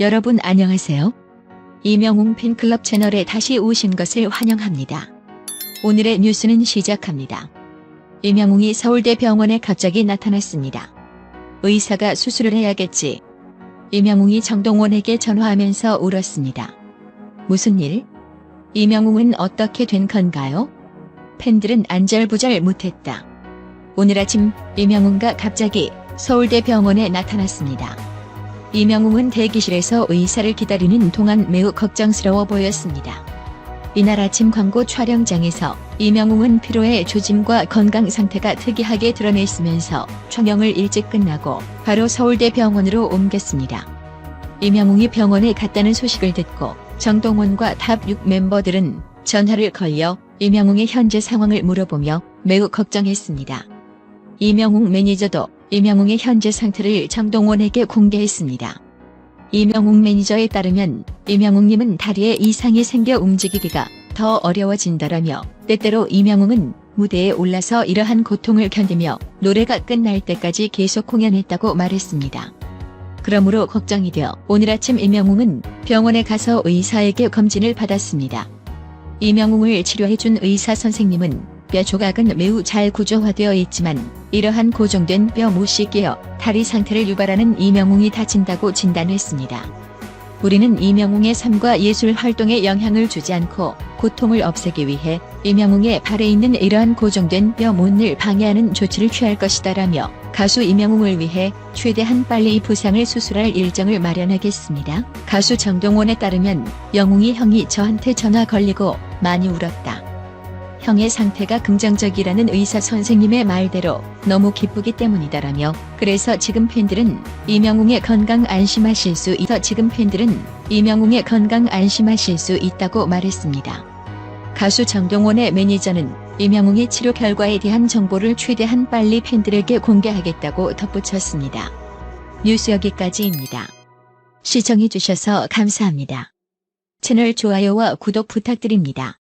여러분 안녕하세요. 이명웅 팬클럽 채널에 다시 오신 것을 환영합니다. 오늘의 뉴스는 시작합니다. 이명웅이 서울대 병원에 갑자기 나타났습니다. 의사가 수술을 해야겠지. 이명웅이 정동원에게 전화하면서 울었습니다. 무슨 일? 이명웅은 어떻게 된 건가요? 팬들은 안절부절 못했다. 오늘 아침 이명웅가 갑자기 서울대 병원에 나타났습니다. 이명웅은 대기실에서 의사를 기다리는 동안 매우 걱정스러워 보였습니다. 이날 아침 광고 촬영장에서 이명웅은 피로의 조짐과 건강 상태가 특이하게 드러냈으면서 촬영을 일찍 끝나고 바로 서울대 병원으로 옮겼습니다. 이명웅이 병원에 갔다는 소식을 듣고 정동원과 탑 6 멤버들은 전화를 걸려 이명웅의 현재 상황을 물어보며 매우 걱정했습니다. 이명웅 매니저도 이명웅의 현재 상태를 정동원에게 공개했습니다. 이명웅 매니저에 따르면 이명웅님은 다리에 이상이 생겨 움직이기가 더 어려워진다라며 때때로 이명웅은 무대에 올라서 이러한 고통을 견디며 노래가 끝날 때까지 계속 공연했다고 말했습니다. 그러므로 걱정이 되어 오늘 아침 이명웅은 병원에 가서 의사에게 검진을 받았습니다. 이명웅을 치료해준 의사 선생님은 뼈 조각은 매우 잘 구조화되어 있지만 이러한 고정된 뼈 못이 끼어 다리 상태를 유발하는 이명웅이 다친다고 진단했습니다. 우리는 이명웅의 삶과 예술 활동에 영향을 주지 않고 고통을 없애기 위해 이명웅의 발에 있는 이러한 고정된 뼈 못을 방해하는 조치를 취할 것이다라며 가수 이명웅을 위해 최대한 빨리 이 부상을 수술할 일정을 마련하겠습니다. 가수 정동원에 따르면 영웅이 형이 저한테 전화 걸리고 많이 울었다. 형의 상태가 긍정적이라는 의사 선생님의 말대로 너무 기쁘기 때문이다라며 그래서 지금 팬들은 이명웅의 건강 안심하실 수 있어 지금 팬들은 이명웅의 건강 안심하실 수 있다고 말했습니다. 가수 정동원의 매니저는 이명웅의 치료 결과에 대한 정보를 최대한 빨리 팬들에게 공개하겠다고 덧붙였습니다. 뉴스 여기까지입니다. 시청해주셔서 감사합니다. 채널 좋아요와 구독 부탁드립니다.